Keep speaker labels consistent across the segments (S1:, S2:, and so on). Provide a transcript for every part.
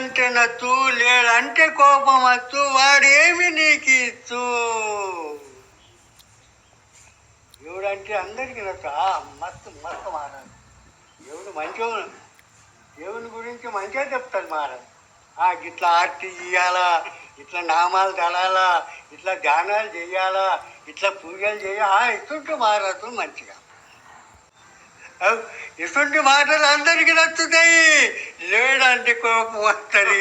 S1: దేవుడంటే నచ్చు లేడంటే కోపం వచ్చు వాడేమి నీకు ఇచ్చు దేవుడంటే అందరికీ నచ్చు ఆ, మస్తు మస్తు మారాలి దేవుడు మంచివాడు దేవుని గురించి మంచిగా చెప్తాడు మారాలి ఆ ఇట్లా ఆర్తి ఇయ్యాలా ఇట్లా నామాలు చలాలా ఇట్లా ధ్యానాలు చేయాలా? ఇట్లా పూజలు చేయాలా? ఇస్తుంటే మారదు మంచిగా. ఇటువంటి మాటలు అందరికీ నచ్చుతాయి. లేడంటే కోపం వస్తుంది.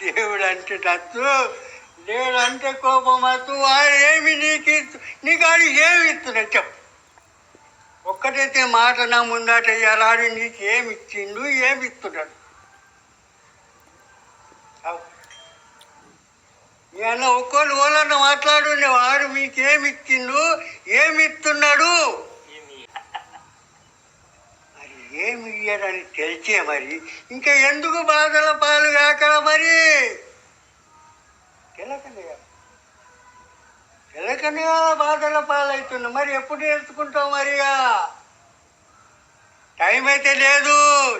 S1: దేవుడు అంటే నచ్చు లేడంటే కోపం వస్తు వాడు ఏమి నీకు ఇచ్చు నీకు ఆడు ఏమి ఇస్తున్నా చెప్పు. ఒక్కటైతే మాట నా ముందట ఎలాడు నీకు ఏమి ఇచ్చిండు ఏమి ఇస్తున్నాడు? అవ్. ఒక్కోళ్ళు అన్న ఓలన్న మాట్లాడు వాడు మీకు ఏమి ఇచ్చిండు ఏమి ఇస్తున్నాడు మరి ఏమి ఇయ్యడని తెలిసే మరి. ఇంకా ఎందుకు బాధల పాలు కాకల మరి? తెలకండి తెలకనే బాధల పాలవుతుంది మరి ఎప్పుడు నేర్చుకుంటావు మరిగా? టైం అయితే లేదు.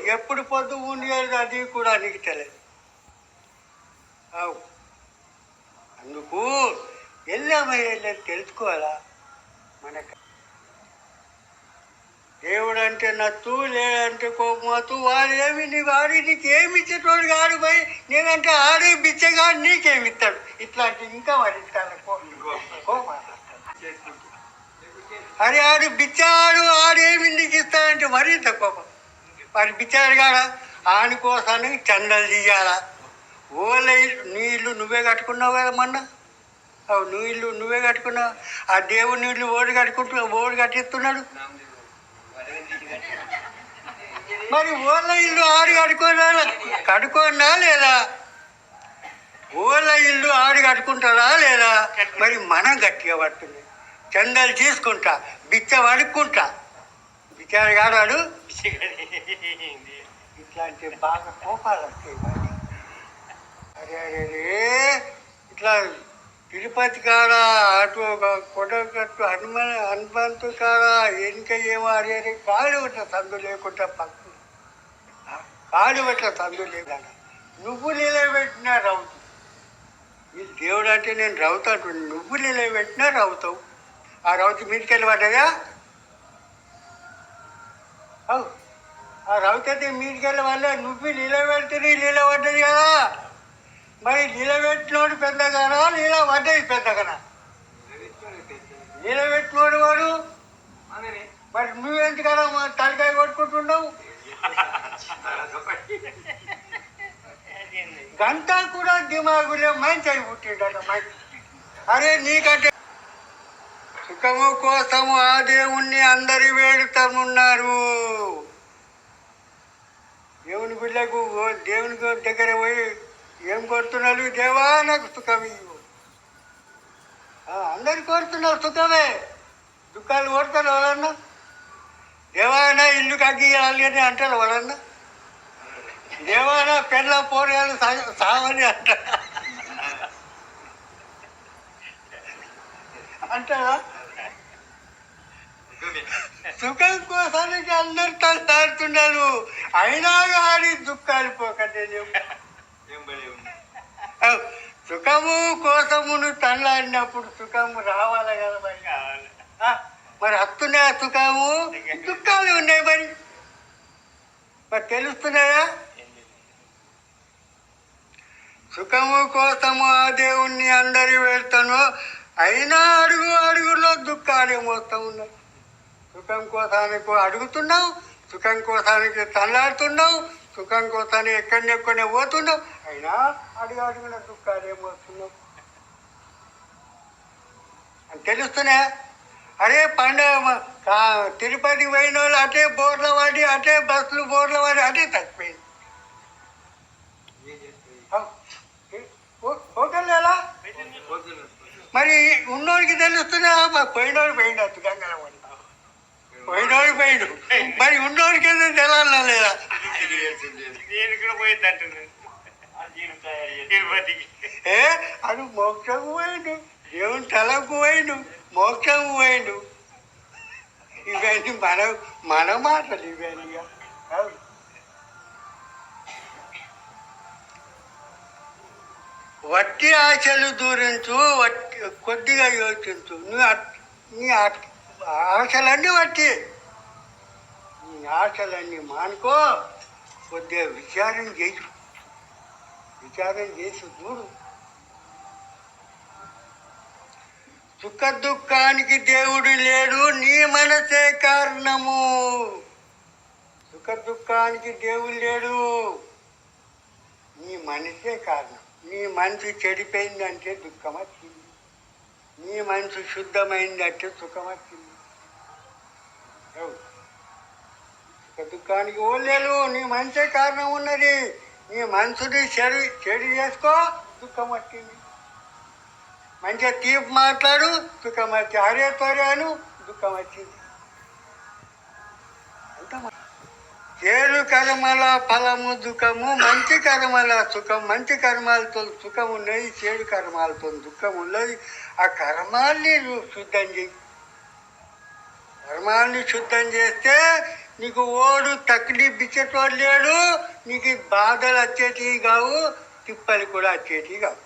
S1: ఎప్పుడు పొద్దు ఉండేది అది కూడా నీకు తెలియదు అవు. అందుకు వెళ్ళామయ్య వెళ్ళని తెలుసుకోవాలా? మనకు దేవుడు అంటే నచ్చు లేదంటే కోపమత్తు వాడు ఏమి నీ వాడి నీకు ఏమి ఇచ్చేటోడు కాడు పోయి నేనంటే ఆడే బిచ్చగాడు నీకేమి ఇస్తాడు. ఇట్లాంటి ఇంకా వాడి ఇస్తాను అరే ఆడు బిచ్చాడు ఆడేమి నీకు ఇస్తాడంటే మరీ కోపం? మరి బిచ్చాడు కాడ? ఆని కోసానికి చందలు తీయాలా? ఓల నీళ్ళు నువ్వే కట్టుకున్నావు కదా మొన్న? అవు నీళ్ళు నువ్వే కట్టుకున్నావు? ఆ దేవుని నీళ్ళు ఓడి కట్టుకుంటున్నావు ఓడి కట్టిస్తున్నాడు? మరి ఓళ్ళ ఇల్లు ఆడి కట్టుకోనా కట్టుకోనా లేదా? ఓళ్ళ ఇల్లు ఆడి కట్టుకుంటారా లేదా? మరి మనం గట్టిగా పడుతుంది. చందాలు తీసుకుంటా బిచ్చ పడుకుంటా బిచ్చాడు కాడాడు ఇట్లాంటి బాగా కోపాలు వస్తాయి అరే అరే అరే. ఇట్లా తిరుపతి కాడ అటు ఒక కొడగట్టు హనుమాన్ హనుమంతు కాడ వెనుక ఏమో అరే అరే. కాడు పెట్ట తందు లేకుండా పక్క కాడు పెట్ట తందు లేదన్న నువ్వు నిలబెట్టినా రౌతు. ఈ దేవుడు అంటే నేను రౌతు అంటున్నాను నువ్వు నిలబెట్టినా రౌతావు ఆ రౌతు మీదకి వెళ్ళి పడ్డదా అవు. ఆ రౌతు అయితే మీదకి వెళ్ళి వల్ల నువ్వు నిలబెడితే నిలబడ్డది కదా. మరి నిలబెట్టినోడు పెద్దగానా? నీలా పడ్డది పెద్దగానా? నిలబెట్టినోడు వాడు? మరి నువ్వెందుకన్నా మా తలకాయ కొట్టుకుంటున్నావు? గంట కూడా దిమాగులే మంచి అయి పుట్టిండట మంచి అరే నీకంటే సుఖము కోసము ఆ దేవుణ్ణి అందరి వేడుతనున్నారు దేవుని బిడ్డకు దేవుని దగ్గర పోయి ఏం కోరుతున్నాడు దేవా? నాకు సుఖం ఇవ్వు ఆ, అందరు కోరుతున్నారు సుఖమే. దుఃఖాలు కోరుతారు ఎవరన్నా? దేవానా ఇల్లు కగ్గియాలి అని అంటారు వాళ్ళన్నా దేవానా పెళ్ళ పోరాలు సావని అంటారు. అంటారా? సుఖం కోసానికి అందరు తల్లాడుతున్నారు అయినా కానీ దుఃఖాలు పోకండి సుఖము కోసమును తల్లాడినప్పుడు సుఖము రావాలి కదా మరి. మరి వస్తున్నాయా సుఖము? దుఃఖాలు ఉన్నాయి మరి. మరి తెలుస్తున్నాయా? సుఖము కోసము ఆ దేవుణ్ణి అందరి వెళ్తాను అయినా అడుగు అడుగులో దుఃఖాలు మోస్తూ ఉన్నాయి. సుఖం కోసానికి అడుగుతున్నావు సుఖం కోసానికి తల్లాడుతున్నావు సుఖం కోసానికి ఎక్కడనే పోతున్నావు అయినా అడుగు అడుగున దుఃఖాలే పోతున్నావు అని తెలుస్తున్నా అరే పండుగ తిరుపతి పోయిన వాళ్ళు అటే బోర్ల వాడి అటే బస్సులు బోర్ల వాడి అటే తగ్గిపోయింది హోటల్ ఎలా? మరి ఉన్నోడికి తెలుస్తున్నా పోయినోడు పోయినట్టు గంగల పోయినోడు పోయిడు. మరి ఉన్నోడికి ఏదో తెలాలా లేదా? అడు మోక్షకు పోయిండు. దేవుని తలకు పోయిండు. మోక్షకు పోయిండు. ఇవన్నీ మన మన మాటలు ఇవన్నీ వట్టి ఆశలు దూరించు వట్టి కొద్దిగా యోచించు. నువ్వు నీ ఆశలన్నీ వట్టి. నీ ఆశలన్నీ మానుకో. కొద్దిగా విచారం చేసి విచారం చేసి చూడు. సుఖ దుఃఖానికి దేవుడు లేడు నీ మనసే కారణము. సుఖ దుఃఖానికి దేవుడు లేడు నీ మనసే కారణం. నీ మనసు చెడిపోయిందంటే దుఃఖం వచ్చింది నీ మనసు శుద్ధమైందంటే సుఖం వచ్చింది దుఃఖానికి ఓలేలు. నీ మనసే కారణం ఉన్నది. నీ మనసుని చెడు చెడు చేసుకో దుఃఖం వచ్చింది మంచిగా తీపి మాట్లాడు దుఃఖం వచ్చి హరే త్వరాను దుఃఖం వచ్చింది చేరు చేడు కర్మల ఫలము దుఃఖము మంచి కర్మల సుఖం మంచి కర్మాలతో సుఖం ఉన్నది చేడు కర్మాలతో దుఃఖం ఉన్నది. ఆ కర్మాల్ని శుద్ధం చేయి. కర్మాల్ని శుద్ధం చేస్తే నీకు ఓడు తక్కిడి ఇచ్చేటోడు లేడు నీకు బాధలు వచ్చేటివి కావు తిప్పలు కూడా వచ్చేటివి కావు.